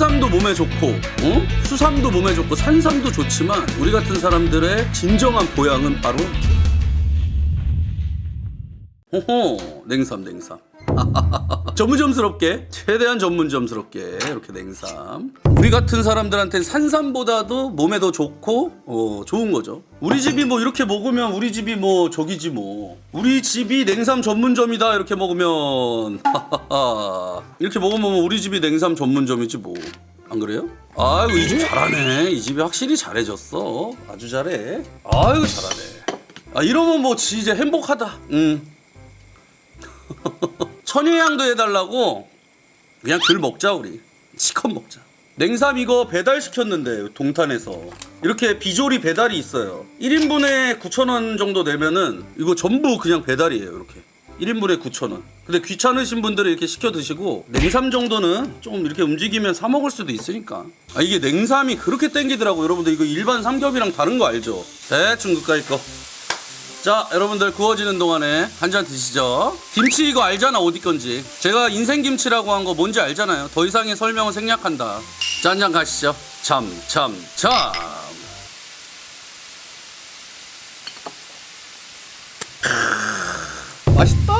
홍삼도 몸에 좋고 어? 수삼도 몸에 좋고 산삼도 좋지만 우리 같은 사람들의 진정한 보양은 바로 호호 냉삼 냉삼 전문점스럽게 최대한 전문점스럽게 이렇게 냉삼. 우리 같은 사람들한테는 산삼보다도 몸에 더 좋고 어, 좋은 거죠. 우리 집이 뭐 이렇게 먹으면 우리 집이 뭐 저기지 뭐. 우리 집이 냉삼 전문점이다 이렇게 먹으면 이렇게 먹으면 우리 집이 냉삼 전문점이지 뭐. 안 그래요? 아이고 이 집 잘하네. 이 집이 확실히 잘해졌어. 아주 잘해. 아이고 잘하네. 아 이러면 뭐 진짜 행복하다. 음 천혜향도 해달라고 그냥 들 먹자 우리. 시컷 먹자. 냉삼 이거 배달 시켰는데 동탄에서. 이렇게 비조리 배달이 있어요. 1인분에 9,000원 정도 내면은 이거 전부 그냥 배달이에요 이렇게. 1인분에 9,000원. 근데 귀찮으신 분들은 이렇게 시켜 드시고 냉삼 정도는 좀 이렇게 움직이면 사 먹을 수도 있으니까. 아 이게 냉삼이 그렇게 땡기더라고. 여러분들 이거 일반 삼겹이랑 다른 거 알죠? 대충 그까이 거 자, 여러분들 구워지는 동안에 한 잔 드시죠. 김치 이거 알잖아, 어디 건지. 제가 인생 김치라고 한 거 뭔지 알잖아요. 더 이상의 설명은 생략한다. 잔 가시죠. 참, 참, 참. 크으, 맛있다.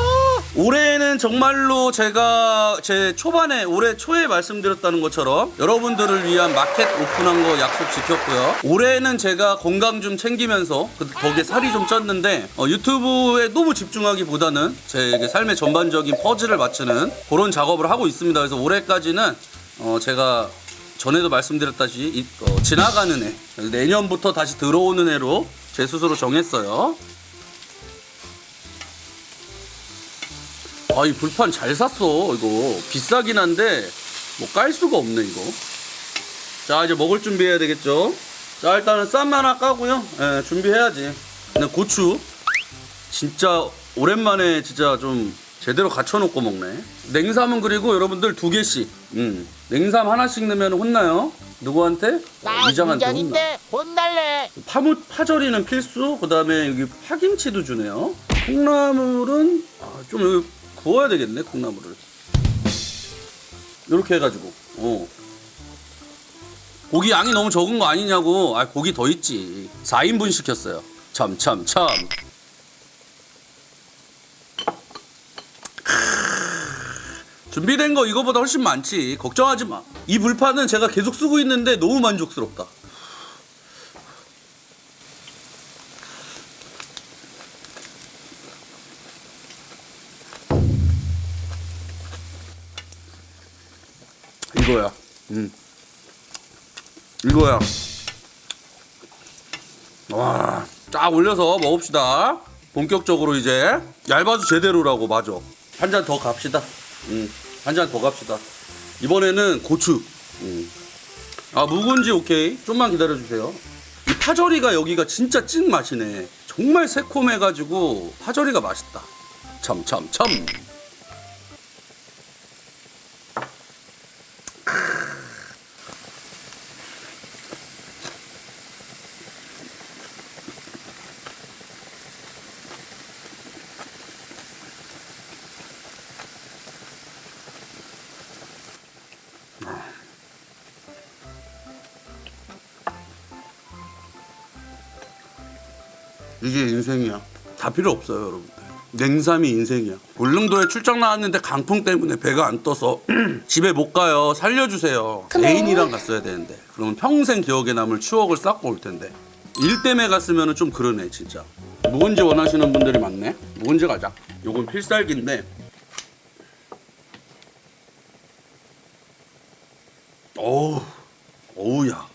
올해는 정말로 제가 제 초반에 올해 초에 말씀드렸다는 것처럼 여러분들을 위한 마켓 오픈한 거 약속 지켰고요. 올해는 제가 건강 좀 챙기면서 그 덕에 살이 좀 쪘는데 어, 유튜브에 너무 집중하기보다는 제 삶의 전반적인 퍼즐을 맞추는 그런 작업을 하고 있습니다. 그래서 올해까지는 어, 제가 전에도 말씀드렸다시피 이- 어, 지나가는 해 내년부터 다시 들어오는 해로 제 스스로 정했어요. 아 이 불판 잘 샀어 이거 비싸긴 한데 뭐 깔 수가 없네 이거 자 이제 먹을 준비해야 되겠죠 자 일단은 쌈 하나 까고요 예, 준비해야지 근데 고추 진짜 오랜만에 진짜 좀 제대로 갖춰놓고 먹네 냉삼은 그리고 여러분들 두 개씩 음. 냉삼 하나씩 넣으면 혼나요 누구한테? 나 위장한테 혼나 운전인데 혼날래. 파무 파절이는 필수. 그 다음에 여기 파김치도 주네요. 콩나물은 아, 좀 여기 구워야 되겠네. 콩나물을 이렇게 해가지고. 어. 고기 양이 너무 적은 거 아니냐고. 아 고기 더 있지. 4인분 시켰어요. 참 참 참. 준비된 거 이거보다 훨씬 많지. 걱정하지 마. 이 불판은 제가 계속 쓰고 있는데 너무 만족스럽다. 이거야. 음. 이거야. 와, 쫙 올려서 먹읍시다. 본격적으로 이제 얇아도 제대로라고 맞아. 한 잔 더 갑시다. 음, 한 잔 더 갑시다. 이번에는 고추. 음. 아 묵은지 오케이. 좀만 기다려 주세요. 이 파절이가 여기가 진짜 찐 맛이네. 정말 새콤해가지고 파절이가 맛있다. 참참 참. 이게 인생이야. 다 필요 없어요, 여러분들. 냉삼이 인생이야. 울릉도에 출장 나왔는데 강풍 때문에 배가 안 떠서 집에 못 가요. 살려주세요. 애인이랑 갔어야 되는데. 그러면 평생 기억에 남을 추억을 쌓고 올 텐데. 일 때문에 갔으면 좀 그러네, 진짜. 묵은지 원하시는 분들이 많네. 묵은지 가자. 요건 필살기인데. 어우, 어우야.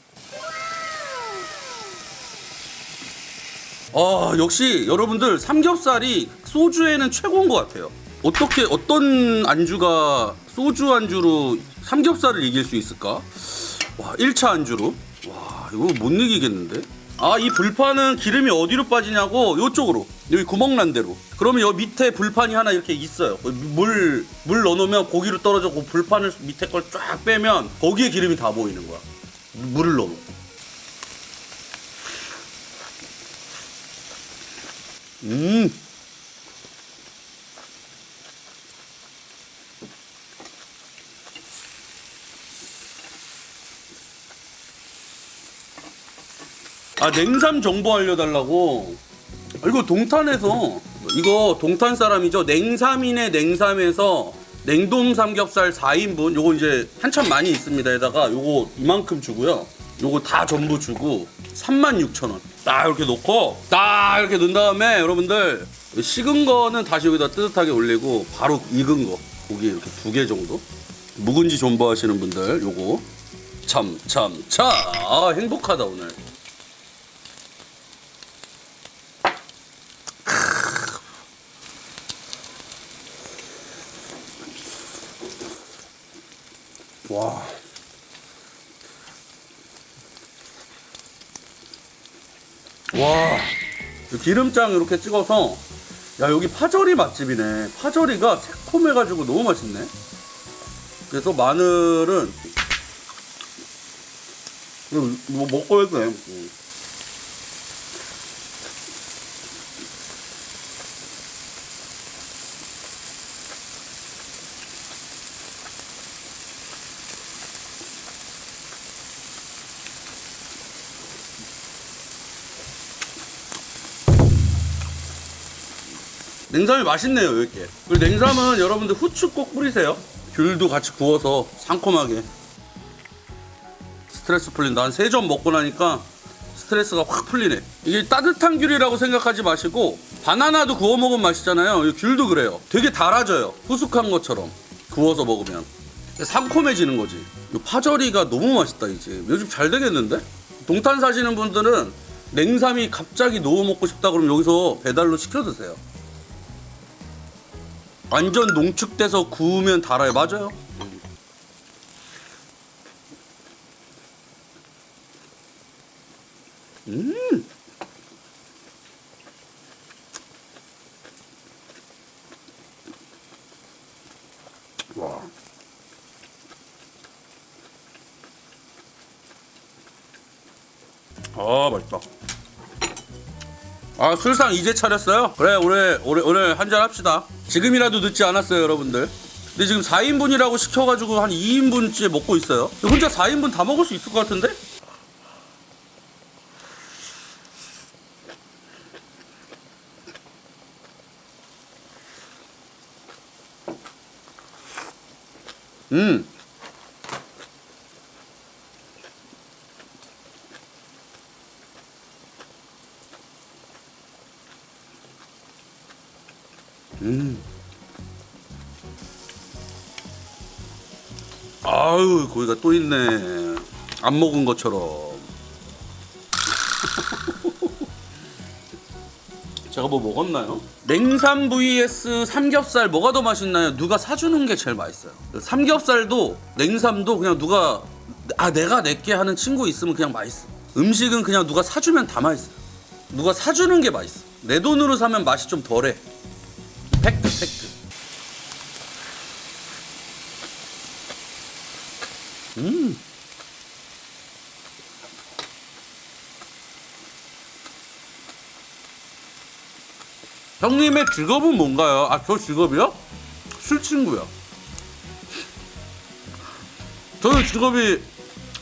아 역시 여러분들 삼겹살이 소주에는 최고인 것 같아요. 어떻게 어떤 안주가 소주 안주로 삼겹살을 이길 수 있을까? 와 1차 안주로 와 이거 못 이기겠는데? 아 이 불판은 기름이 어디로 빠지냐고 요쪽으로 여기 구멍 난 대로. 그러면 여기 밑에 불판이 하나 이렇게 있어요. 물물 넣어놓으면 고기로 떨어져 그 불판을 밑에 걸 쫙 빼면 거기에 기름이 다 보이는 거야. 물을 넣어 음. 아 냉삼 정보 알려달라고? 아, 이거 동탄에서 이거 동탄 사람이죠? 냉삼인의 냉삼에서 냉동 삼겹살 4인분. 요거 이제 한참 많이 있습니다 에다가 요거 이만큼 주고요. 요거 다 전부 주고. 36,000원. 딱 이렇게 놓고 딱 이렇게 넣은 다음에 여러분들 식은 거는 다시 여기다 뜨뜻하게 올리고 바로 익은 거 고기 이렇게 두 개 정도. 묵은지 존버하시는 분들 요거 참 참참 아, 행복하다 오늘. 와. 와. 이 기름장 이렇게 찍어서 야 여기 파절이 맛집이네. 파절이가 새콤해가지고 너무 맛있네. 그래서 마늘은 뭐 먹고 해도 돼. 냉삼이 맛있네요 이렇게. 그리고 냉삼은 여러분들 후추 꼭 뿌리세요. 귤도 같이 구워서 상콤하게. 스트레스 풀린다 한 세 점 먹고 나니까 스트레스가 확 풀리네. 이게 따뜻한 귤이라고 생각하지 마시고 바나나도 구워 먹으면 맛있잖아요. 이 귤도 그래요. 되게 달아져요. 후숙한 것처럼 구워서 먹으면. 상콤해지는 거지. 이 파절이가 너무 맛있다 이제. 요즘 잘 되겠는데? 동탄 사시는 분들은 냉삼이 갑자기 너무 먹고 싶다 그러면 여기서 배달로 시켜 드세요 완전 농축돼서 구우면 달아요. 맞아요. 음. 와. 아 맛있다. 아 술상 이제 차렸어요? 그래 오늘 오늘 오늘 한잔 합시다 지금이라도 늦지 않았어요 여러분들 근데 지금 4인분이라고 시켜가지고 한 2인분째 먹고 있어요 혼자 4인분 다 먹을 수 있을 것 같은데? 음 음. 고기가 또 있네. 안 먹은 것처럼. 제가 뭐 먹었나요? 냉삼 vs 삼겹살 뭐가 더 맛있나요? 누가 사주는 게 제일 맛있어요. 삼겹살도 냉삼도 그냥 누가 아 내가 내게 하는 친구 있으면 그냥 맛있어. 음식은 그냥 누가 사주면 다 맛있어. 누가 사주는 게 맛있어. 내 돈으로 사면 맛이 좀 덜해. 팩트 팩트 음 형님의 직업은 뭔가요? 아 저 직업이요? 술 친구요 저는 직업이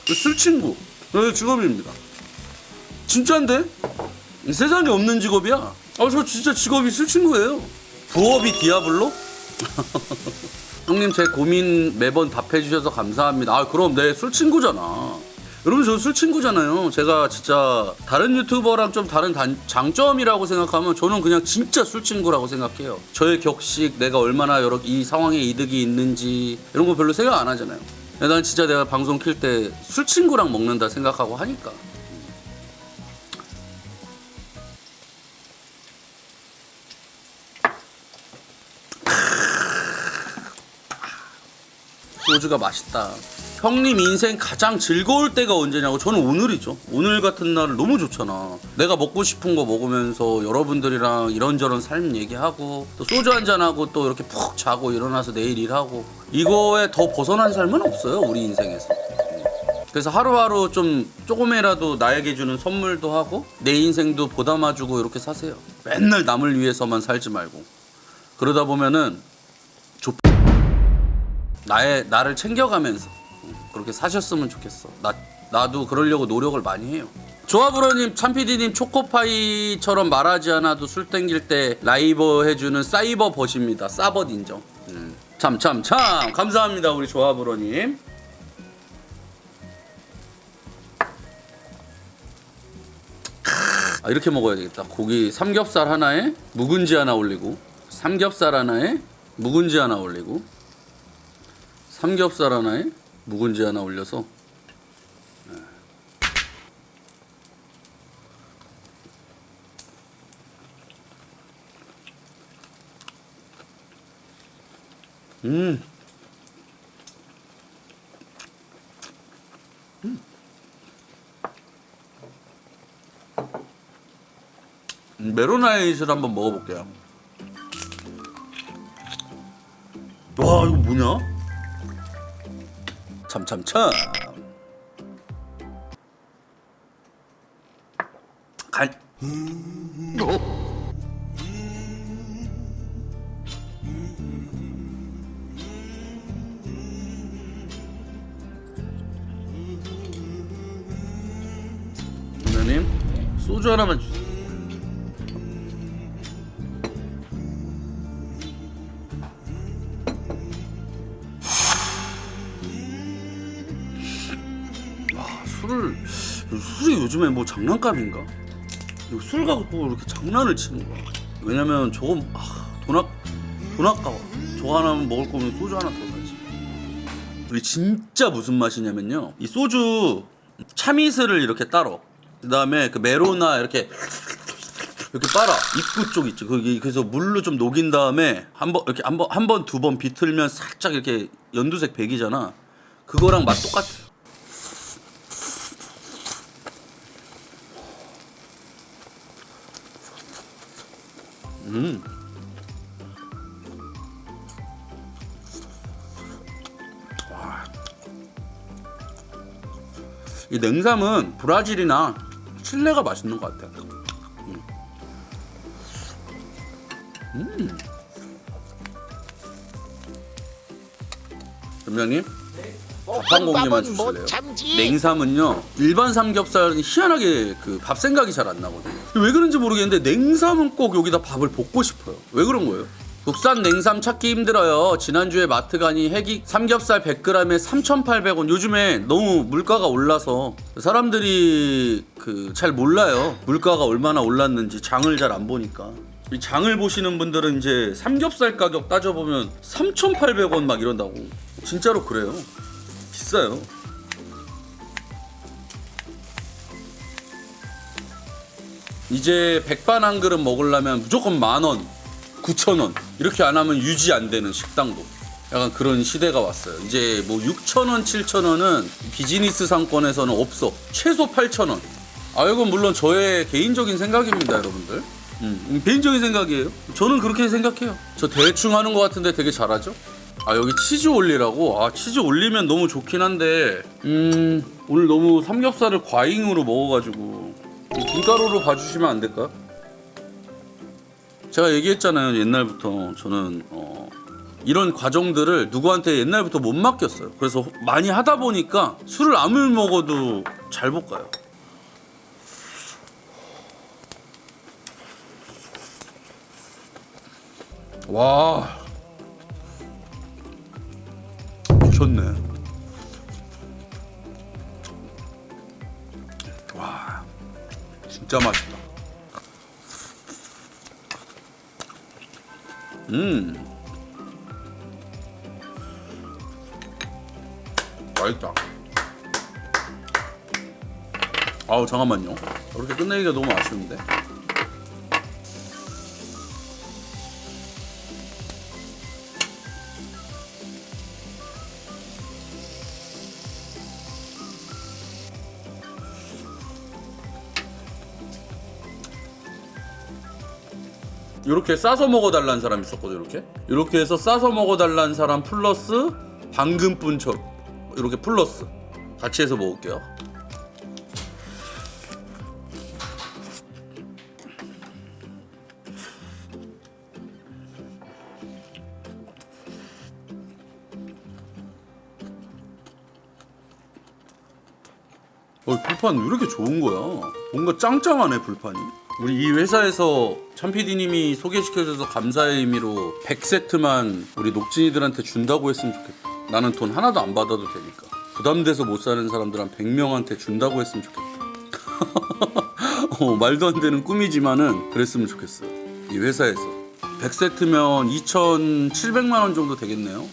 술 친구 네, 직업입니다 진짜인데? 이 세상에 없는 직업이야 아 저 진짜 직업이 술 친구예요 부업이 디아블로? 형님 제 고민 매번 답해 주셔서 감사합니다. 아 그럼 내 술 친구잖아. 여러분 저 술 친구잖아요. 제가 진짜 다른 유튜버랑 좀 다른 단, 장점이라고 생각하면 저는 그냥 진짜 술 친구라고 생각해요. 저의 격식, 내가 얼마나 여러 이 상황에 이득이 있는지 이런 거 별로 생각 안 하잖아요. 난 진짜 내가 방송 킬 때 술 친구랑 먹는다 생각하고 하니까. 소주가 맛있다. 형님 인생 가장 즐거울 때가 언제냐고 저는 오늘이죠. 오늘 같은 날 너무 좋잖아. 내가 먹고 싶은 거 먹으면서 여러분들이랑 이런저런 삶 얘기하고 또 소주 한잔 하고 또 이렇게 푹 자고 일어나서 내일 일하고 이거에 더 벗어난 삶은 없어요 우리 인생에서. 그래서 하루하루 좀 조금이라도 나에게 주는 선물도 하고 내 인생도 보담아주고 이렇게 사세요. 맨날 남을 위해서만 살지 말고 그러다 보면은 나의 나를 챙겨가면서 그렇게 사셨으면 좋겠어. 나 나도 그러려고 노력을 많이 해요. 조합으로님, 참피디님 초코파이처럼 말하지 않아도 술 땡길 때 라이버 해주는 사이버 버십니다. 싸벗 인정. 음. 참, 참, 참. 감사합니다, 우리 조합으로님. 아, 이렇게 먹어야 되겠다. 고기 삼겹살 하나에 묵은지 하나 올리고, 삼겹살 하나에 묵은지 하나 올리고, 삼겹살 하나에 묵은지 하나 올려서 음. 음, 메로나이즈를 한번 먹어볼게요. 와 이거 뭐냐? 참참참. 간. 선생님 소주 하나만 주세요. 요즘에 뭐 장난감인가? 술 갖고 이렇게 장난을 치는 거야. 왜냐면 조금 아, 돈, 아, 돈 아까워. 저거 하나만 먹을 거면 소주 하나 더 사지. 우리 진짜 무슨 맛이냐면요. 이 소주 참이슬을 이렇게 따로. 그다음에 그 메로나 이렇게 이렇게 빨아 입구 쪽 있죠. 거기 그래서 물로 좀 녹인 다음에 한번 이렇게 한번한번두번 비틀면 살짝 이렇게 연두색 백이잖아. 그거랑 맛 똑같아. 음. 와. 이 냉삼은 브라질이나 칠레가 맛있는 것 같아. 음. 음. 점장님, 밥한 공기만 주실래요? 참지. 냉삼은요 일반 삼겹살은 희한하게 그 밥 생각이 잘 안 나거든요. 왜 그런지 모르겠는데 냉삼은 꼭 여기다 밥을 볶고 싶어요. 왜 그런 거예요? 국산 냉삼 찾기 힘들어요. 지난주에 마트 가니 해기 삼겹살 100g에 3,800원. 요즘에 너무 물가가 올라서 사람들이 그 잘 몰라요. 물가가 얼마나 올랐는지 장을 잘 안 보니까. 이 장을 보시는 분들은 이제 삼겹살 가격 따져보면 3,800원 막 이런다고. 진짜로 그래요 비싸요 이제 백반 한 그릇 먹으려면 무조건 만 원, 구천 원 이렇게 안 하면 유지 안 되는 식당도 약간 그런 시대가 왔어요. 이제 뭐 육천 원, 칠천 원은 비즈니스 상권에서는 없어. 최소 팔천 원. 아 이건 물론 저의 개인적인 생각입니다, 여러분들. 음, 개인적인 생각이에요. 저는 그렇게 생각해요. 저 대충 하는 것 같은데 되게 잘하죠? 아 여기 치즈 올리라고? 아 치즈 올리면 너무 좋긴 한데. 음 오늘 너무 삼겹살을 과잉으로 먹어가지고. 김가루로 봐주시면 안 될까? 제가 얘기했잖아요 옛날부터. 저는 어, 이런 과정들을 누구한테 옛날부터 못 맡겼어요. 그래서 많이 하다 보니까 술을 아무리 먹어도 잘 볶아요. 와 미쳤네 와 진짜 맛있다. 음. 맛있다. 아우 잠깐만요. 이렇게 끝내기가 너무 아쉬운데. 이렇게 싸서 먹어달라는 사람 있었거든 이렇게 이렇게 해서 싸서 먹어달라는 사람 플러스 방금 분처 이렇게 플러스 같이 해서 먹을게요 어, 불판 왜 이렇게 좋은 거야? 뭔가 짱짱하네 불판이. 우리 이 회사에서 참 PD님이 소개시켜줘서 감사의 의미로 100세트만 우리 녹진이들한테 준다고 했으면 좋겠다. 나는 돈 하나도 안 받아도 되니까. 부담돼서 못 사는 사람들 한 100명한테 준다고 했으면 좋겠다. 어, 말도 안 되는 꿈이지만은 그랬으면 좋겠어요. 이 회사에서. 100세트면 2,700만 원 정도 되겠네요.